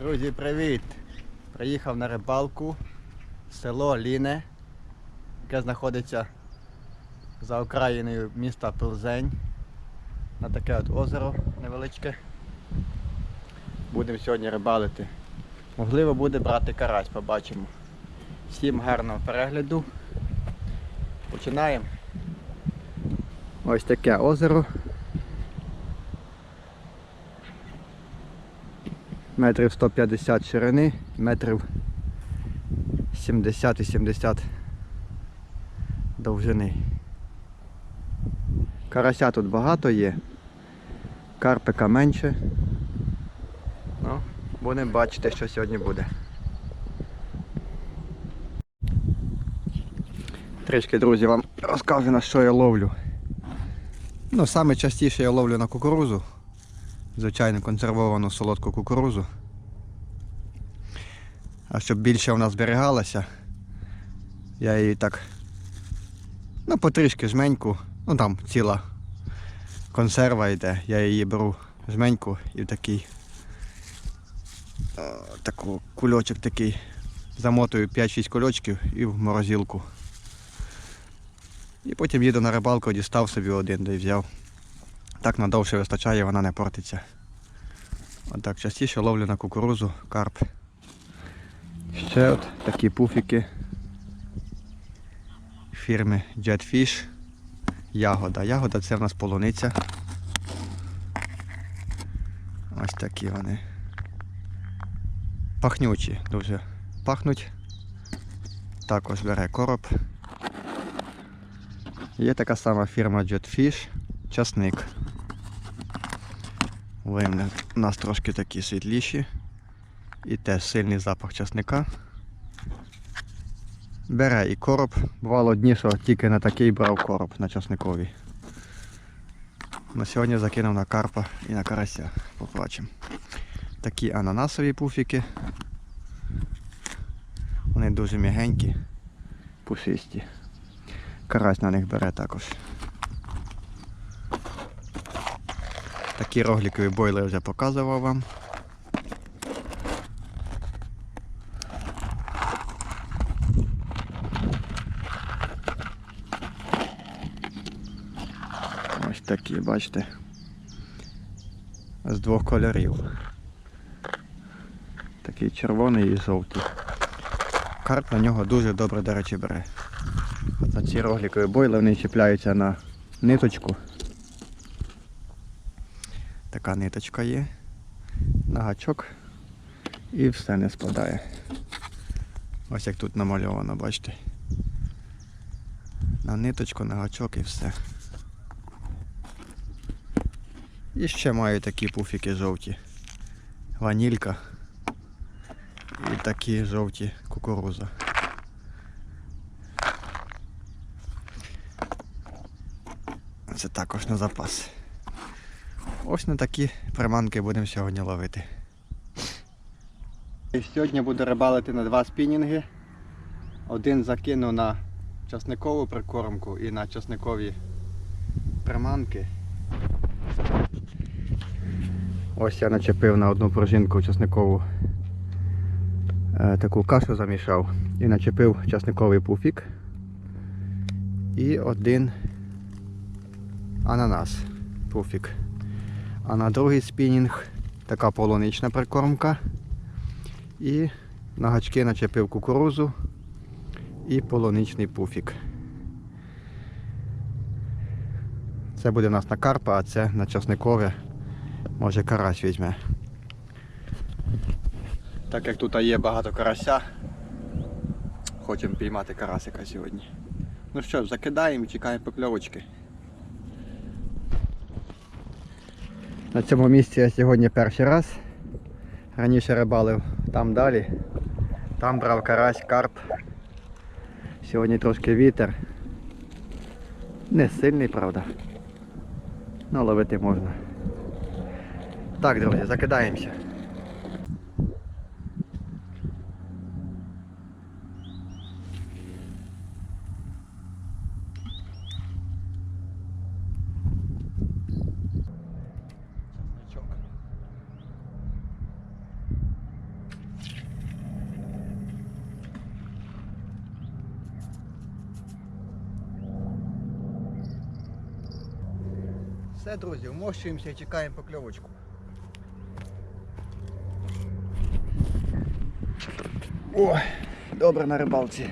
Друзі, привіт! Приїхав на рибалку в село Ліне, яке знаходиться за окраїною міста Пилзень. На таке от озеро невеличке. Будемо сьогодні рибалити. Можливо буде брати карась, побачимо. Всім гарного перегляду. Починаємо. Ось таке озеро. Метрів 150 ширини, метрів 70 і 70 довжини. Карася тут багато є, карпика менше. Ну, будемо бачити, що сьогодні буде. Трішки, друзі, вам розкажу на що я ловлю. Ну, саме частіше я ловлю на кукурузу звичайно консервовану солодку кукурузу. А щоб більше вона зберігалася, я її так ну потрішки жменьку, ну там ціла консерва йде, я її беру жменьку і в такий таку кульочок такий замотую 5-6 кульочків і в морозилку. І потім їду на рибалку, дістав собі один, де й взяв. Так надовше вистачає, вона не портиться. Отак частіше ловлю на кукурузу, карп. Ще от такі пуфіки фірми Jetfish. Ягода. Ягода це в нас полуниця. Ось такі вони. Пахнючі, дуже пахнуть. Також бере короб. Є така сама фірма Jetfish. Часник. Вимни у нас трошки такі світліші. І теж сильний запах часника. Бере і короб. Бувало дні, що тільки на такий брав короб на часниковій. На сьогодні закинув на карпа і на карася. Побачимо. Такі ананасові пуфіки. Вони дуже м'ягенькі, пушисті. Карась на них бере також. Такі роглікові бойли вже показував вам. Ось такі, бачите. З двох кольорів. Такий червоний і жовтий. Карп на нього дуже добре, до речі, бере. Оце ці роглікові бойли вони чіпляються на ниточку. Така ниточка є, на гачок і все не спадає. Ось як тут намальовано, бачите. На ниточку, на гачок і все. І ще маю такі пуфіки жовті. Ванілька і такі жовті кукуруза. Це також на запас. Ось на такі приманки будемо сьогодні ловити. І Сьогодні буду рибалити на два спінінги. Один закину на часникову прикормку і на часникові приманки. Ось я начепив на одну пружинку часникову е, таку кашу замішав і начепив часниковий пуфік і один ананас пуфік. А на другий спінінг така полунична прикормка. І на гачки начепив кукурузу і полуничний пуфік. Це буде у нас на карпа, а це на часникове. Може карась візьме. Так як тут є багато карася, хочемо піймати карасика сьогодні. Ну що ж, закидаємо і чекаємо покльовочки. На цьому місці я сьогодні перший раз. Раніше рибалив там далі. Там брав карась, карп. Сьогодні трошки вітер. Не сильний, правда. Ну ловити можна. Так, друзья, закидаемся. Все, друзі, вмощуємося і чекаємо покльовочку. О, добре на рибалці.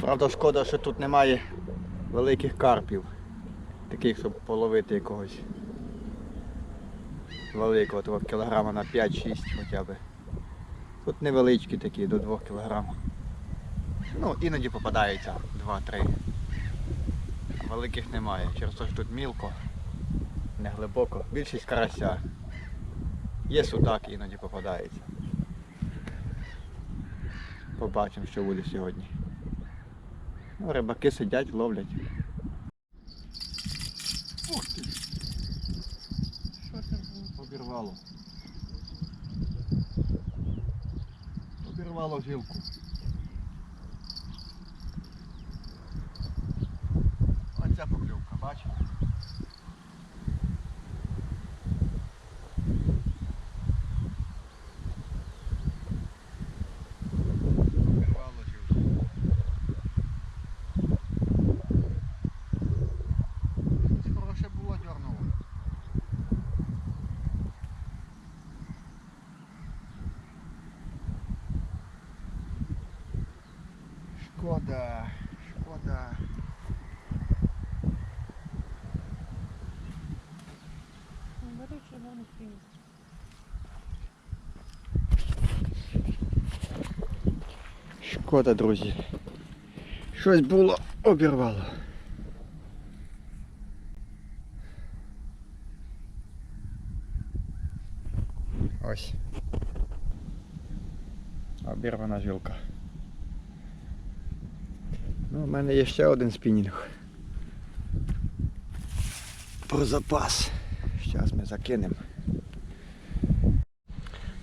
Правда, шкода, що тут немає великих карпів. Таких, щоб половити якогось великого, того кілограма на 5-6 хоча б. Тут невеличкі такі, до 2 кг. Ну, іноді попадаються 2-3. Великих немає. Через те, що тут мілко, не глибоко. Більшість карася. Є судак, іноді попадається. Побачимо, що буде сьогодні. Ну, рибаки сидять, ловлять. Ух ти! Що це було? Обірвало. Обірвало жилку. Оця поклювка, бачите? Обірвало жилку. Щось хороше було дьорнуло. Шкода, шкода. Ну, Бери червоний хвіст. Шкода, друзі. Щось було, обірвало. Ось. Обірвана жилка. Ну, у мене є ще один спінінг. Про запас. Зараз ми закинемо.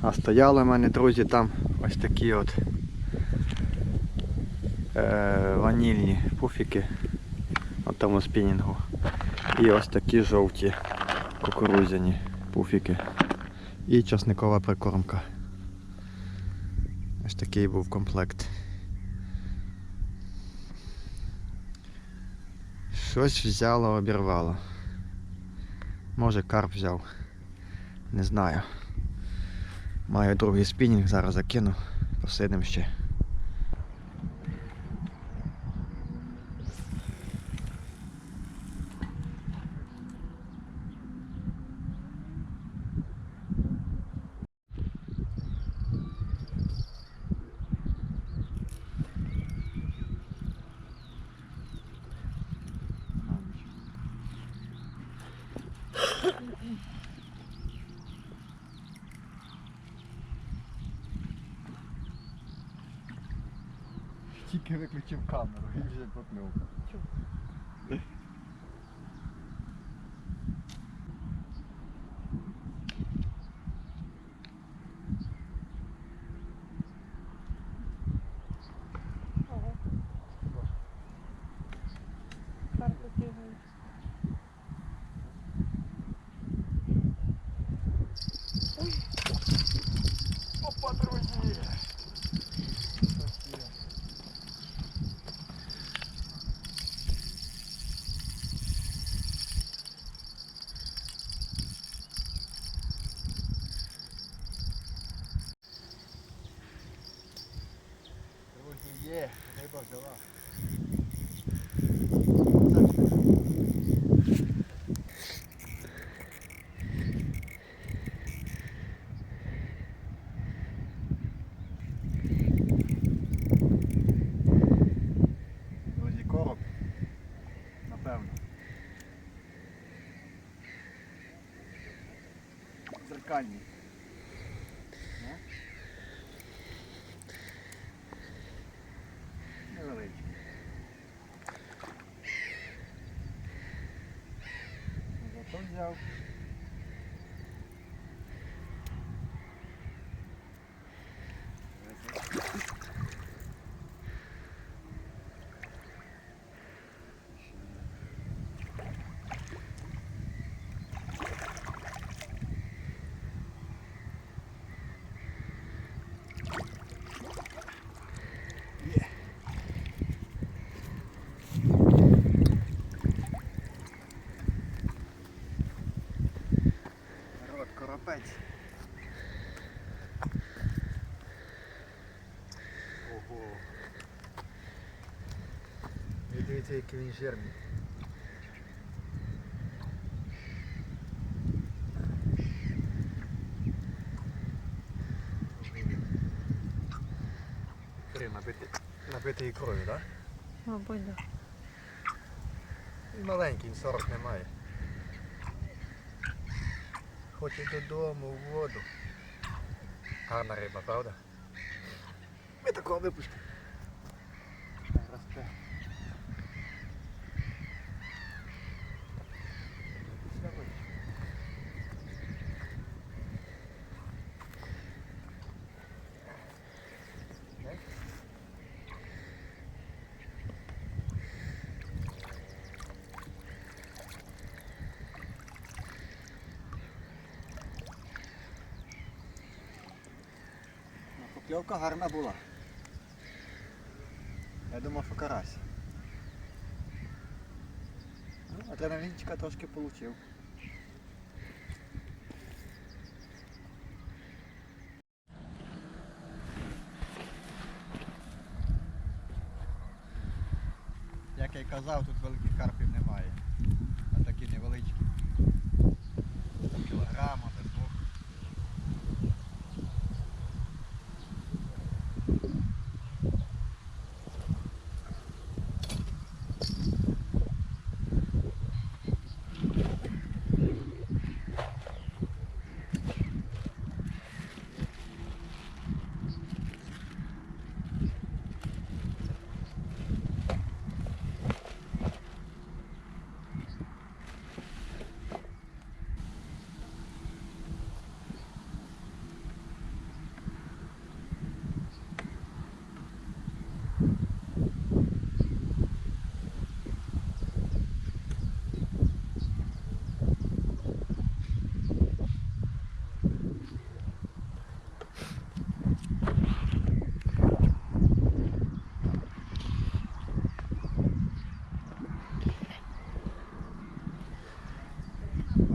А стояли в мене, друзі, там ось такі от е, ванільні пуфіки на тому спінінгу. І ось такі жовті кукурудзяні пуфіки. І часникова прикормка. Ось такий був комплект. Щось взяло, обірвало. Може карп взяв. Не знаю. Маю другий спінінг, зараз закину, посидимо ще. Тільки виключив камеру і вже поклюв. Є, риба взяла. Друзі, короб. Напевно. Дзеркальний. Дивіться, який він жирний. Три набитий, набитий крові, так? Мабуть, да. Він маленький, він 40 немає. Хоче додому, в воду. Гарна риба, правда? Ми такого випустимо. Ну, гарна була. Я думав, що карась. Ну, адреналінчика трошки получив. Як я й казав, тут великих карпів немає. А такі невеличкі. Кілограма до двох.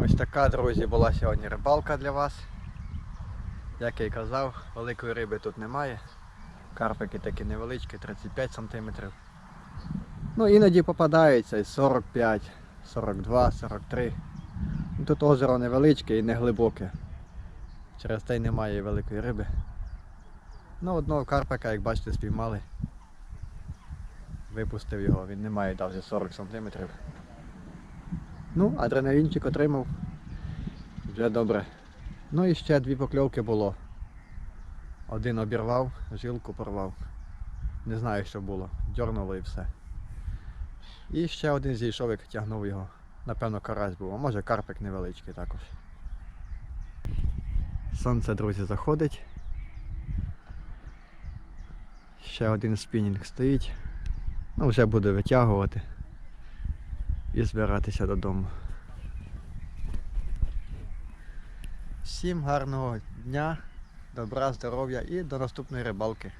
Ось така, друзі, була сьогодні рибалка для вас. Як я й казав, великої риби тут немає. Карпики такі невеличкі, 35 см. Ну іноді попадаються і 45, 42, 43. Ну, Тут озеро невеличке і не глибоке. Через те й немає великої риби. Ну, одного карпика, як бачите, спіймали. Випустив його, він не має навіть 40 см. Ну, адреналінчик отримав. Вже добре. Ну і ще дві покльовки було. Один обірвав, жилку порвав. Не знаю, що було. Дьорнуло і все. І ще один зійшов, як тягнув його. Напевно, карась був, а може карпик невеличкий також. Сонце, друзі, заходить. Ще один спінінг стоїть. Ну, вже буде витягувати і збиратися додому. Всім гарного дня, добра, здоров'я і до наступної рибалки.